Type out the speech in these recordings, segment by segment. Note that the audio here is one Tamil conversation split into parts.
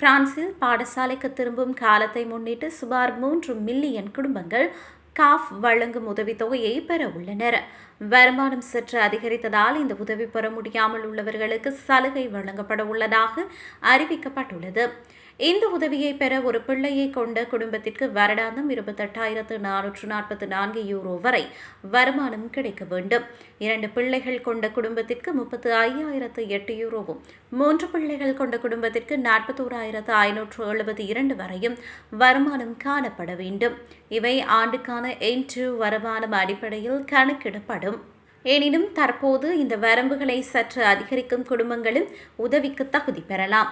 பிரான்சில் பாடசாலைக்கு திரும்பும் காலத்தை முன்னிட்டு சுமார் மூன்று மில்லியன் குடும்பங்கள் காஃப் வழங்கும் உதவித்தொகையை பெற உள்ளனர். வருமானம் சற்று அதிகரித்ததால் இந்த உதவி பெற முடியாமல் உள்ளவர்களுக்கு சலுகை வழங்கப்பட உள்ளதாக அறிவிக்கப்பட்டுள்ளது. இந்த உதவியை பெற ஒரு பிள்ளையை கொண்ட குடும்பத்திற்கு வருடாந்தம் இருபத்தெட்டாயிரத்து நானூற்று நாற்பத்தி நான்கு யூரோ வரை வருமானம் கிடைக்க வேண்டும். இரண்டு பிள்ளைகள் கொண்ட குடும்பத்திற்கு முப்பத்து ஐயாயிரத்து எட்டு யூரோவும் மூன்று பிள்ளைகள் கொண்ட குடும்பத்திற்கு நாற்பத்தோராயிரத்து ஐநூற்று எழுபத்தி இரண்டு வரையும் வருமானம் காணப்பட வேண்டும். இவை ஆண்டுக்கான என்ட்ரு வருமானம் அடிப்படையில் கணக்கிடப்படும். எனினும் தற்போது இந்த வரம்புகளை சற்று அதிகரிக்கும் குடும்பங்களும் உதவிக்கு தகுதி பெறலாம்.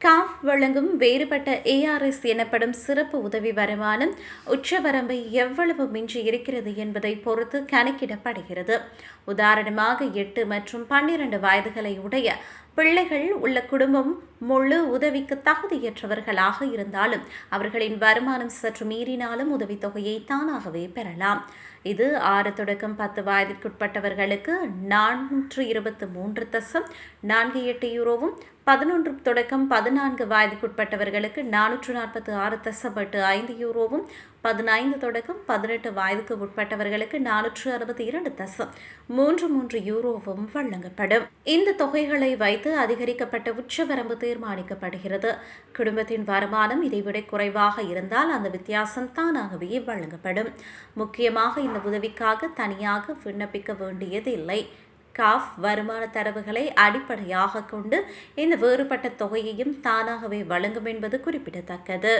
காஃப் வழங்கும் வேறுபட்ட ஏஆர்எஸ் எனப்படும் சிறப்பு உதவி வருமானம் உச்சவரம்பை எவ்வளவு மிஞ்சி இருக்கிறது என்பதை பொறுத்து கணக்கிடப்படுகிறது. உதாரணமாக எட்டு மற்றும் பன்னிரண்டு வயதுகளை உடைய பிள்ளைகள் உள்ள குடும்பம் முழு உதவிக்கு தகுதியற்றவர்களாக இருந்தாலும் அவர்களின் வருமானம் சற்று மீறினாலும் உதவித்தொகையை தானாகவே பெறலாம். இது ஆறு தொடக்கம் பத்து வயதிற்குட்பட்டவர்களுக்கு நானூற்று இருபத்து மூன்று தசம் நான்கு எட்டு யூரோவும் பதினொன்று தொடக்கம் பதினான்கு வயதுக்குட்பட்டவர்களுக்கு நானூற்று நாற்பத்தி ஆறு தசம் எட்டு ஐந்து யூரோவும் பதினைந்து தொடக்கம் பதினெட்டு வயதுக்கு உட்பட்டவர்களுக்கு நானூற்று அறுபத்தி இரண்டு தசம். மூன்று மூன்று யூரோவும் வழங்கப்படும். இந்த தொகைகளை வைத்து அதிகரிக்கப்பட்ட உச்சவரம்பு தீர்மானிக்கப்படுகிறது. குடும்பத்தின் வருமானம் இதைவிட குறைவாக இருந்தால் அந்த வித்தியாசம் தானாகவே வழங்கப்படும். முக்கியமாக இந்த உதவிக்காக தனியாக விண்ணப்பிக்க வேண்டியதில்லை. காஃப் வருமான தரவுகளை அடிப்படையாக கொண்டு இந்த வேறுபட்ட தொகையையும் தானாகவே வழங்கும் என்பது குறிப்பிடத்தக்கது.